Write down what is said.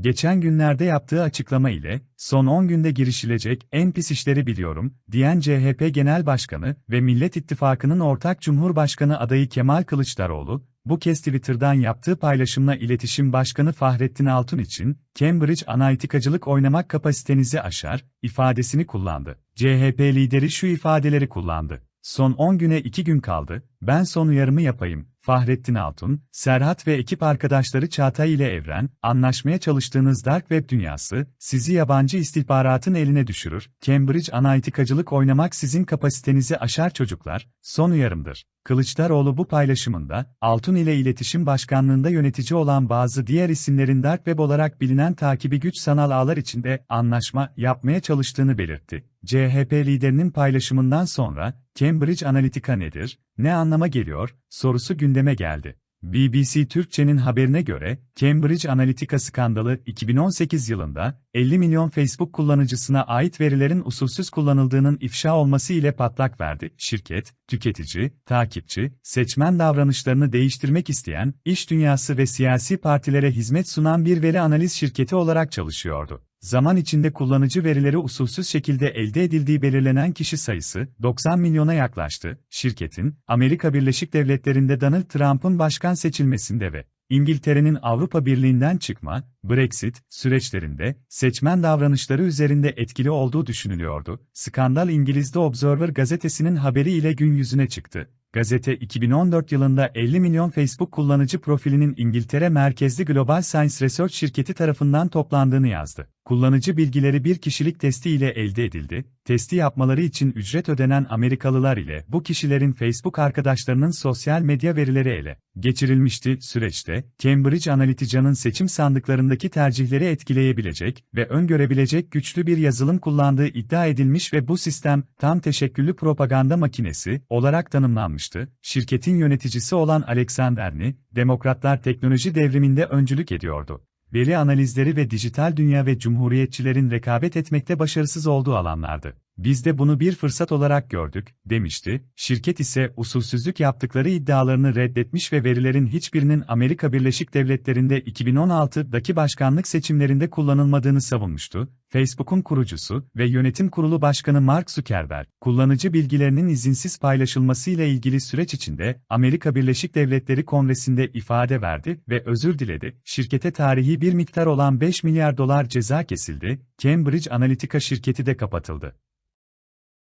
Geçen günlerde yaptığı açıklama ile, son 10 günde girişilecek en pis işleri biliyorum, diyen CHP Genel Başkanı ve Millet İttifakı'nın ortak Cumhurbaşkanı adayı Kemal Kılıçdaroğlu, bu kez Twitter'dan yaptığı paylaşımla İletişim Başkanı Fahrettin Altun için, Cambridge analitikacılık oynamak kapasitenizi aşar, ifadesini kullandı. CHP lideri şu ifadeleri kullandı. Son 10 güne 2 gün kaldı, ben son uyarımı yapayım. Fahrettin Altun, Serhat ve ekip arkadaşları Çağatay ile Evren, anlaşmaya çalıştığınız Dark Web dünyası, sizi yabancı istihbaratın eline düşürür. Cambridge analitikacılık oynamak sizin kapasitenizi aşar çocuklar, son uyarımdır. Kılıçdaroğlu bu paylaşımında, Altun ile iletişim başkanlığında yönetici olan bazı diğer isimlerin Dark Web olarak bilinen takibi güç sanal ağlar içinde anlaşma yapmaya çalıştığını belirtti. CHP liderinin paylaşımından sonra, Cambridge Analytica nedir, ne anlama geliyor, sorusu gündeme geldi. BBC Türkçe'nin haberine göre, Cambridge Analytica skandalı 2018 yılında 50 milyon Facebook kullanıcısına ait verilerin usulsüz kullanıldığının ifşa olması ile patlak verdi. Şirket, tüketici, takipçi, seçmen davranışlarını değiştirmek isteyen, iş dünyası ve siyasi partilere hizmet sunan bir veri analiz şirketi olarak çalışıyordu. Zaman içinde kullanıcı verileri usulsüz şekilde elde edildiği belirlenen kişi sayısı 90 milyona yaklaştı. Şirketin, Amerika Birleşik Devletleri'nde Donald Trump'ın başkan seçilmesinde ve İngiltere'nin Avrupa Birliği'nden çıkma, Brexit süreçlerinde seçmen davranışları üzerinde etkili olduğu düşünülüyordu. Skandal İngiliz'de Observer gazetesinin haberi ile gün yüzüne çıktı. Gazete 2014 yılında 50 milyon Facebook kullanıcı profilinin İngiltere merkezli Global Science Research şirketi tarafından toplandığını yazdı. Kullanıcı bilgileri bir kişilik testi ile elde edildi. Testi yapmaları için ücret ödenen Amerikalılar ile bu kişilerin Facebook arkadaşlarının sosyal medya verileri ele geçirilmişti. Süreçte, Cambridge Analytica'nın seçim sandıklarındaki tercihleri etkileyebilecek ve öngörebilecek güçlü bir yazılım kullandığı iddia edilmiş ve bu sistem, tam teşekküllü propaganda makinesi olarak tanımlanmıştı. Şirketin yöneticisi olan Alexander Ni, Demokratlar teknoloji devriminde öncülük ediyordu veri analizleri ve dijital dünya ve cumhuriyetçilerin rekabet etmekte başarısız olduğu alanlardı. Biz de bunu bir fırsat olarak gördük, demişti. Şirket ise usulsüzlük yaptıkları iddialarını reddetmiş ve verilerin hiçbirinin Amerika Birleşik Devletleri'nde 2016'daki başkanlık seçimlerinde kullanılmadığını savunmuştu. Facebook'un kurucusu ve yönetim kurulu başkanı Mark Zuckerberg, kullanıcı bilgilerinin izinsiz paylaşılmasıyla ilgili süreç içinde Amerika Birleşik Devletleri Kongresi'nde ifade verdi ve özür diledi. Şirkete tarihi bir miktar olan 5 milyar dolar ceza kesildi. Cambridge Analytica şirketi de kapatıldı.